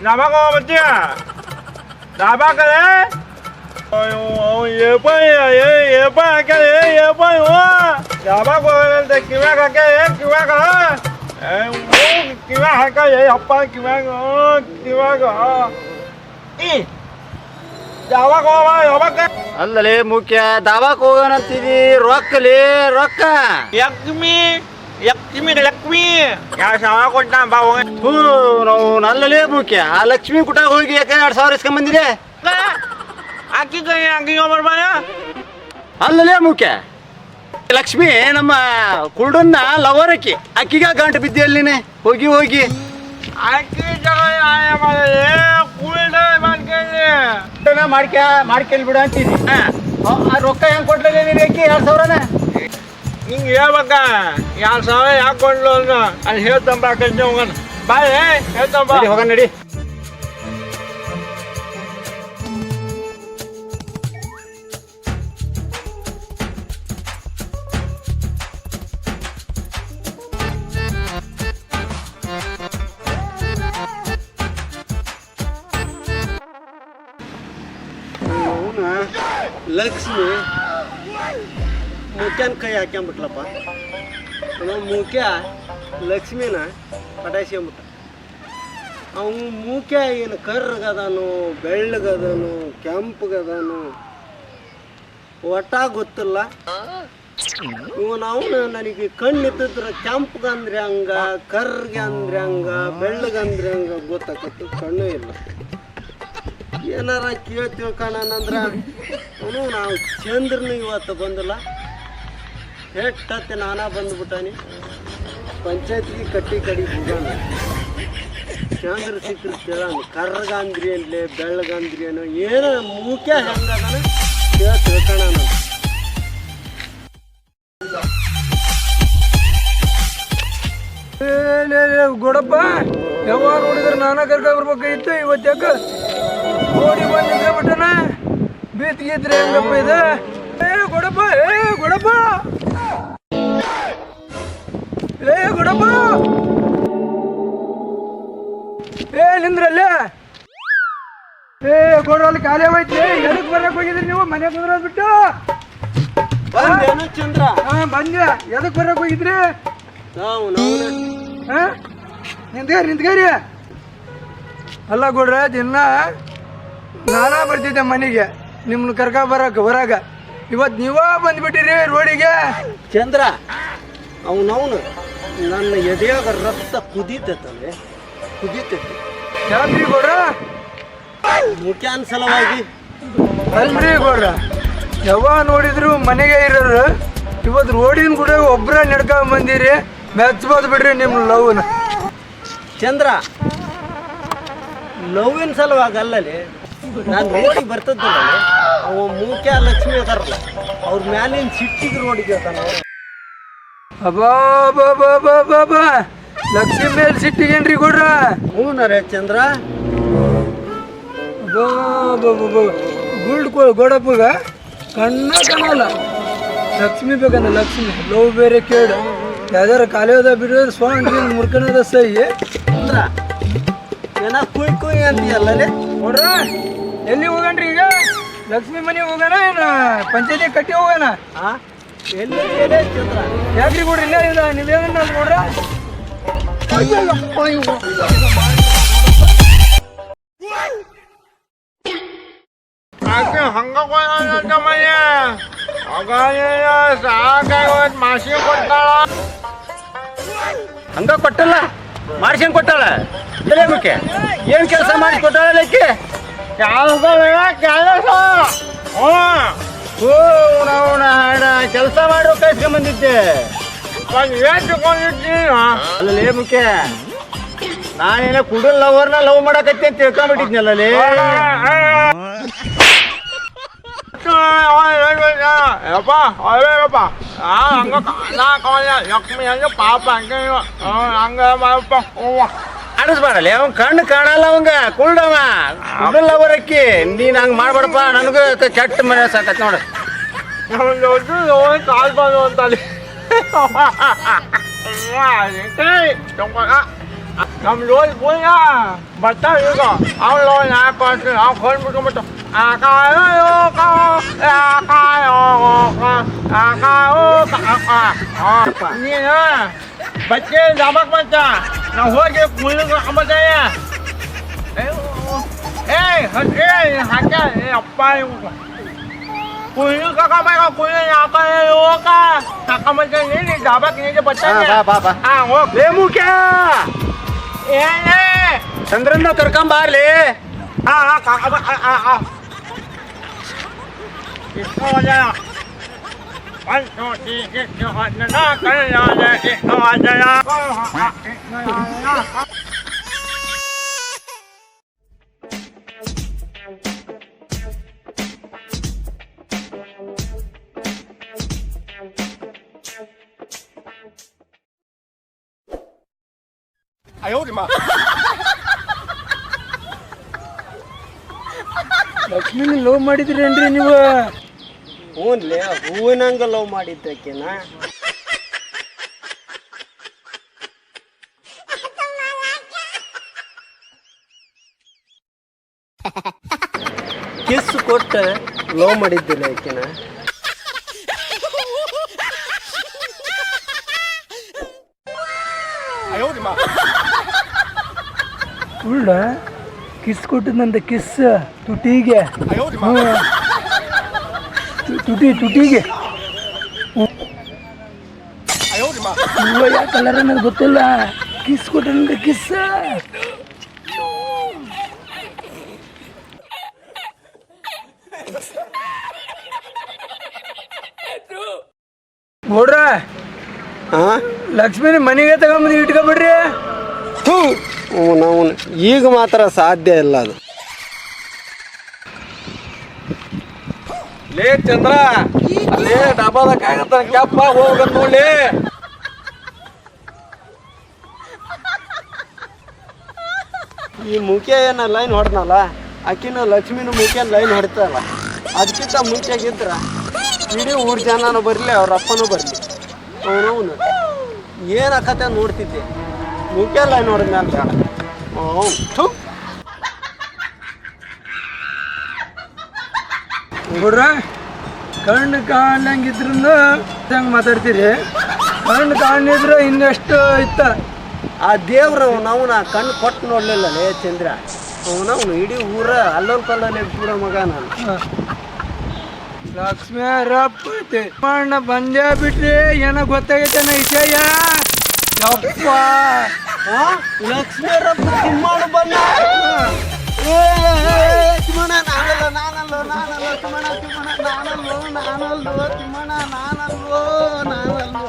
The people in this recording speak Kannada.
나바고 맞지? 나바가래? 어유 예뻐요 예 예뻐 게 예뻐요 나바고 하는데 기와가 게 기와가 에뭐 기와 할까 예 아빠 기와가 기와가 이 나바고 봐 여바가 ಅಲ್ಲಲೇ ಮುಖ್ಯ ದಾವಾಕ್ ಹೋಗೋಣಂತೀವಿ ರೊಕ್ಕಲೇ ರೊಕ್ಕ ಲಕ್ಷ್ಮಿ ಲಕ್ಷ್ಮಿ ಲಕ್ಷ್ಮಿ ಯಾವ ಸಾವ ಕೊಟ್ಟ ಬಾವ ಹ್ಞೂ ನಾವು ಅಲ್ಲಲೇ ಮುಖ್ಯ. ಆ ಲಕ್ಷ್ಮಿ ಕುಟ ಹೋಗಿ ಯಾಕೆ ಎರಡು ಸಾವಿರ ಇಸ್ಕೊಂಬಂದಿದೆ. ಬಂದಿರಿ ಆಕಿ ಕೈ ಬರ್ಬಾರ ಅಲ್ಲಲೇ ಮುಖ್ಯ. ಲಕ್ಷ್ಮಿ ನಮ್ಮ ಕುರುಡನ್ನ ಲವರ್ ಅಕ್ಕಿ ಅಕ್ಕಿಗ ಗಂಟು ಬಿದ್ದೆ ಅಲ್ಲಿನೆ. ಹೋಗಿ ಹೋಗಿ. ಮಾಡ್ಕೊಳ್ಳಿ ಮಾಡ್ಕ ಮಾಡ್ಕೆಲ್ ಬಿಡ ಅಂತೀನಿ ಆ ರೊಕ್ಕ ಹೆಂಗ್ ಕೊಟ್ಲೇ ನೀನು ಅಕ್ಕಿ? ಎರಡು ಸಾವಿರನ? ಹಿಂಗೆ ಹೇಳ್ಬೇಕ ಎರಡು ಸಾವಿರ ಯಾಕೆ ಕೊಡ್ಲು ಅಂತ ಅಲ್ಲಿ ಹೇಳ್ತಂಬ ಕಲ್ಸಿ ಹೋಗೋಣ ಬಾಯ್ ಹೇಳ್ತಂಬ ನಡಿ, ಹೋಗೋಣ ನಡಿ ಅವನ ಲಕ್ಷ್ಮಿ ಮುಖ್ಯನ ಕೈ ಹಾಕ್ಯಂಬಿಟ್ಲಪ್ಪ. ನಮ್ಮ ಮುಖ್ಯ ಲಕ್ಷ್ಮಿನ ಪಟಾಯಿಸ್ಕೊಂಬಿಟ್ಟ ಅವನು ಮೂಕ್ಯ ಏನು ಕರ್ರಗದನು ಬೆಳ್ಳಗದನು, ಕೆಂಪಗದನು, ಒಟ್ಟ ಗೊತ್ತಿಲ್ಲ. ಇವನು ಅವನು ನನಗೆ ಕಣ್ಣಿತ್ತಿದ್ರೆ ಕೆಂಪಗಂದ್ರೆ ಹಂಗ, ಕರ್ಗೆ ಅಂದ್ರೆ ಹಂಗ ಬೆಳ್ಳಗಂದ್ರೆ ಹಂಗ ಗೊತ್ತಾಕತ್ತು, ಕಣ್ಣು ಇಲ್ಲ. ಏನಾರ ಕೇಳಿ ಅವನು, ನಾವು ಚಂದ್ರನು ಇವತ್ತು ಬಂದಿಲ್ಲ. ಹೆಟ್ಟತ್ತೆ ನಾನಾ ಬಂದ್ಬಿಟ್ಟಾನಿ. ಪಂಚಾಯತ್ಗೆ ಕಟ್ಟಿ ಕಡಿ ಹೋಗೋಣ ಚಂದ್ರ ಸಿಕ್ಕರು ಕೇಳೋಣ. ಕರ್ರಗಂದ್ರಿ ಅನ್ಲಿ, ಬೆಳ್ಳಗಂದ್ರಿ ಏನೋ ಏನೋ ಮುಖ್ಯ ಹೆಂಗದಾನ ಕೇಳಿ ತಿಳ್ಕೊಳ್ಳೋಣ ಗೊಡಪ್ಪ, ಯಾವಾಗ ನೋಡಿದ್ರೆ ನಾನಾ ಕರ್ಕ ಬರ್ಬೇಕಾಗಿತ್ತು, ಇವತ್ತು ಯಾಕ? ಓಡಿ ಬಂದಿದ್ರೆ ಬಿಟ್ಟನ ಬೀತ್ಗಿದ್ರೆ ಹೆಂಗಪ್ಪ ಇದು? ಏ, ಗೊಡಪ್ಪ ಏ, ಗೊಡಪ್ಪ! ಏ ಗುಡಪ್ಪ! ಏ ನಿಂದ್ರಲ್ಲೇ? ಏ ಗೊಡ ಅಲ್ಲಿ ಖಾಲಿ ಹೋಯ್ತು ಎದಕ್ಕೆ ಬರಕ್ ಹೋಗಿದ್ರಿ ನೀವು? ಮನೆ ಬಂದ್ರ ಬಿಟ್ಟು? ಬಂದೇನು ಚಂದ್ರ ಹಾ ಬಂದ್ಯ ಎದಕ್ ಬರಕ್ ಹೋಗಿದ್ರಿ? ನಾವು ಹಾ ನಿಂತ್ಗಾರಿ ನಿಂತ್ಗಾರಿ ಅಲ್ಲ ಗೌಡ್ರ ದಿನ ನಾನಾ ಬರ್ತಿದ್ದೆ ಮನೆಗೆ. ನಿಮ್ಮನ್ನ ಕರ್ಕ ಬರಕ ಹೊರಗ. ಇವತ್ತು ನೀವ ಬಂದ್ಬಿಟ್ಟಿರಿ ರೋಡಿಗೆ. ಚಂದ್ರ ಅವನವನು. ನನ್ನ ಎದೆಯಾಗ ರಕ್ತ ಕುದೀತೈತಲ್ಲ ಕುದೀತೈತಿ. ಯಾಕ್ರಿ ಕೊಡ್ರ ಮುಖ್ಯಾನ್ ಸಲವಾಗಿ. ಅಲ್ರಿ ಗೌಡ ಯಾವ ನೋಡಿದ್ರು ಮನೆಗೆ ಇರೋರು ಇವತ್ತು ರೋಡಿನ ಕೂಡ ಒಬ್ಬರ ನಡ್ಕೊಂಡ್ ಬಂದಿರಿ ಮೆಚ್ಚಬೋದು ಬಿಡ್ರಿ ನಿಮ್ಮ ಲವ್ನ. ಚಂದ್ರ ಲವ್ವಿನ ಸಲುವಾಗಿ ಅಲ್ಲಲ್ಲಿ ನಾನು ರೋಡಿಗೆ ಬರ್ತದ್ದಲ್ಲ ಅವ ಮುಖ್ಯ ಲಕ್ಷ್ಮಿ ಅದಾರಲ್ಲ ಅವ್ರ ಮ್ಯಾಲಿನ ಸಿಟ್ಟಿಗೆ ರೋಡಿಗೆ ಅದಾನ ಅಬ್ಬಾ ಲಕ್ಷ್ಮಿ ಮೇಲೆ ಸಿಟ್ಟಿಗೇನ್ರಿ ಕೊಡ್ರ ಹ್ಞೂನರೇ ಚಂದ್ರ ಗುಲ್ಡ್ ಗೋಡಪ್ಪಗ ಕಣ್ಣ ಕಾಣಲ್ಲ. ಲಕ್ಷ್ಮಿ ಬೇಕಂದ ಲಕ್ಷ್ಮಿ. ಲವ್ ಬೇರೆ ಕೇಳು ಯಾವ್ದಾರ ಕಾಲೇದ ಬಿಡೋದು ಸ್ವಾಮಿ ಮುರ್ಕಣದ ಸೈ ಚಂದ್ರ ಏನ ಕುಯ್ ಕುಯ್ ಅಂತೀಯಲ್ಲೇ ನೋಡ್ರ ಎಲ್ಲಿ ಹೋಗಣ್ರಿ ಈಗ? ಲಕ್ಷ್ಮಿ ಮನೆಗೆ ಹೋಗೋಣ ಏನ? ಪಂಚಾಯತಿ ಕಟ್ಟಿ ಹೋಗೋಣ? ಚಂದ್ರ ಯಾಕ್ರಿ ಕೊಡ್ರಿ ಇಲ್ಲ ಇಲ್ಲ ನೀವೇನ ನೋಡ್ರ ಆಕಿ ಹಂಗ ಕೊಯ್ದ ಮನೆ ಆಗ ಸಾಕಾಗೋದ್ ಮಾಸಿ ಕೊಡ್ತಾಳ ಹಂಗ ಕೊಟ್ಟಲ್ಲ ಮಾಡ್ಸ್ಕೊಂಡ್ ಕೊಟ್ಟಾಳ ಎಲೆ ಮುಖ್ಯ ಏನ್ ಕೆಲಸ ಮಾಡಿ ಕೊಟ್ಟಾಳ ಲೆಕ್ಕಿ ಕೆಲಸ ಕೆಲಸ ಕೆಲಸ ಮಾಡೋ ಕಳ್ಸ್ಕೊಂಡ್ ಬಂದಿದ್ದೆ. ಒಂದು ಏನ್ ತಗೊಂಡಿದ್ದೀನಿ ಅಲ್ಲಲೇ ಮುಖ್ಯ ನಾನೇನ ಕುಡಲ್ ಲವರ್ನ ಲವ್ ಮಾಡಕತ್ತಿ ಅಂತ ತಿಳ್ಕೊಂಡ್ಬಿಟ್ಟಿದ್ನಲ್ಲೇ ಯಪ್ಪ ಅಯ್ಯಪ್ಪ ಆ ಹಂಗ ನಾ ಕಾಲ ಲಕ್ಷ್ಮಿ ಹಂಗ ಪಾಪ ಹಂಗ ಹಂಗ ಮಾಡಪ್ಪ ಹ್ಞೂ ಆಡಿಸ್ಬೇಡಲ್ಲ ಅವ್ನ್ ಕಣ್ಣು ಕಾಣಲ್ಲ ಅವಂಗ ಕುಲ್ಡವ ಕುಡಲ್ ಲವರ್ ಅಕ್ಕಿ ನೀನ್ ಹಂಗ ಮಾಡ್ಬೇಡಪ್ಪ ನನಗ ಕೆಟ್ಟ ಮನೆ ಸಾಕತ್ ನೋಡ. 너스로 잘봐놓은 다리 와 이게 정말 아 làm lối cuối á. Mà ta như cả áo lôi là còn cái áo khốn với cái mắt à cái ơi có à cái ô à cái ô à ô à nhìn á. Bạch trên ra bắc bên ta là hơi cái cuối nó gặp bên đây à ê ê hạt ê hạt cái ê, học bay ಅವ್ನು ಕೊಂಡು ಬಿಟ್ಕೊಂಡ್ಬಿಟ್ಟು ಆಕಾಯೋ ಆಕಾಯೋ ಆಕಾಯೋ ನೀನು ಬಚ್ಚೆ ಜಮಕ್ ಬಂತ ನಾವು ಹೋಗಿ ಕುಯ್ದು ಅಂಬತ್ತಯ್ಯ ಏಯ್ ಹೇ ಹಾಕ ಅಪ್ಪ ಕುಯ್ದು ಕಕ್ಕಬೇಕು ಕುಯ್ದು ಯಾಕೆ ಹೋಗ ಕಕ್ಕಂಬತ್ತ ನೀನು ಜಮಕ್ ನೀನು ಹಾ, ಬಚ್ಚ ಬಾ ಬಾ ಬಾ ಹಾಂ ಹೋಗಿ ಲೇ ಮುಖ್ಯ ಏನೇ ಚಂದ್ರನ್ನ ಕರ್ಕೊಂಬಾರ್ಲಿ ಆ ಆ ಆ ಆ ಆ ಇಷ್ಟು ಒಳ್ಳೆಯ ಒಂದು ಟೀಕೆ ನನ್ನ ಕೈಯಾದ ಇಷ್ಟು ಒಳ್ಳೆಯ ಲಕ್ಷ್ಮಿನ ಲವ್ ಮಾಡಿದ್ರೇನ್ರಿ ನೀವು? ಹ್ಞೂನ್ಲೇ ಹೂವಿನಂಗ ಲವ್ ಮಾಡಿದ್ದಕ್ಕೆನ? ಕಿಸ್ ಕೊಟ್ಟ ಲವ್ ಮಾಡಿದ್ದಿಲ್ಲ ಆಕೆನ ಸುಳ್ಳ ಕಿಸ್ ಕೊಟ್ಟಿದ್ದಂತೆ ಕಿಸ್ ತುಟಿಗೆ. ತುಟಿ ತುಟಿಗೆ. ಯಾವ ಕಲರ್ ಅನ್ನೋದು ಗೊತ್ತಿಲ್ಲ? ಕಿಸ್ ಕೊಟ್ಟನಂತ ಕಿಸ್. ನೋಡ್ರ ಲಕ್ಷ್ಮಿನ ಮನೆಗೆ ತಗೊಂಬಂದು ಇಟ್ಕೊಬಿಡ್ರಿ. ನಾವು ಈಗ ಮಾತ್ರ ಸಾಧ್ಯ ಇಲ್ಲ ಅದು. ಲೇ ಚಂದ್ರ ಅಲ್ಲೇ ಡಬ್ಬಾದಾಗ ಹೋಗದ್ ನೋಡಿ ಈ ಮುಖ್ಯ ಏನ ಲೈನ್ ಹೊಡೆದ್ನಲ್ಲ, ಆಕಿನ ಲಕ್ಷ್ಮಿನ ಮುಖ್ಯ ಲೈನ್ ಹೊಡಿತಲ್ಲ ಅದಕ್ಕಿಂತ ಮುಂಚೆಗಿದ್ರ ಇಡೀ ಊರ್ ಜನನೂ ಬರಲಿ, ಅವ್ರ ಅಪ್ಪನೂ ಬರಲಿ. ಅವನವನು. ಏನು ಆಕತೆ ನೋಡ್ತಿದ್ದೆ? ಮುಖ್ಯ ಲೈನ್ ಹೊಡೆದ್ನ ಹುಡ್ರ ಕಣ್ಣು ಕಾಣಂಗಿದ್ರು ಹೆಂಗೆ ಮಾತಾಡ್ತೀರಿ. ಕಣ್ಣು ಕಾಣಿದ್ರೆ ಇನ್ನೆಷ್ಟು ಇತ್ತ? ಆ ದೇವ್ರು ನಾ ಕಣ್ಣು ಕೊಟ್ಟು ನೋಡ್ಲಿಲ್ಲ ಲೇ ಚಂದ್ರ. ಅವನವನು ಇಡೀ ಊರ ಅಲ್ಲೊಂದು ಕಲ್ಲಲ್ಲಿ ಇಟ್ಬಿಡೋ ಮಗ ನಾನು. ಲಕ್ಷ್ಮೀ ರಪ್ಪ ಬಂದ್ಯಾ ಬಂದೇ ಬಿಟ್ರಿ ಏನೋ ಗೊತ್ತಾಗೈತೆ ನಾ ವಿಷಯ? ಯಪ್ಪ. ಲಕ್ಷ್ಮೀ ರಪ್ಪ ತಿಮ್ಮಣ್ಣ ಬಂದ ಏ, ತಿಮ್ಮಣ್ಣ ನಾನಲ್ಲ ನಾನಲ್ಲ ನಾನಲ್ಲ ತಿಮ್ಮಣ್ಣ ತಿಮ್ಮಣ್ಣ ನಾನಲ್ಲೋ ನಾನಲ್ಲೋ ತಿಮ್ಮಣ್ಣ ನಾನಲ್ಲೋ ನಾನಲ್ಲೋ.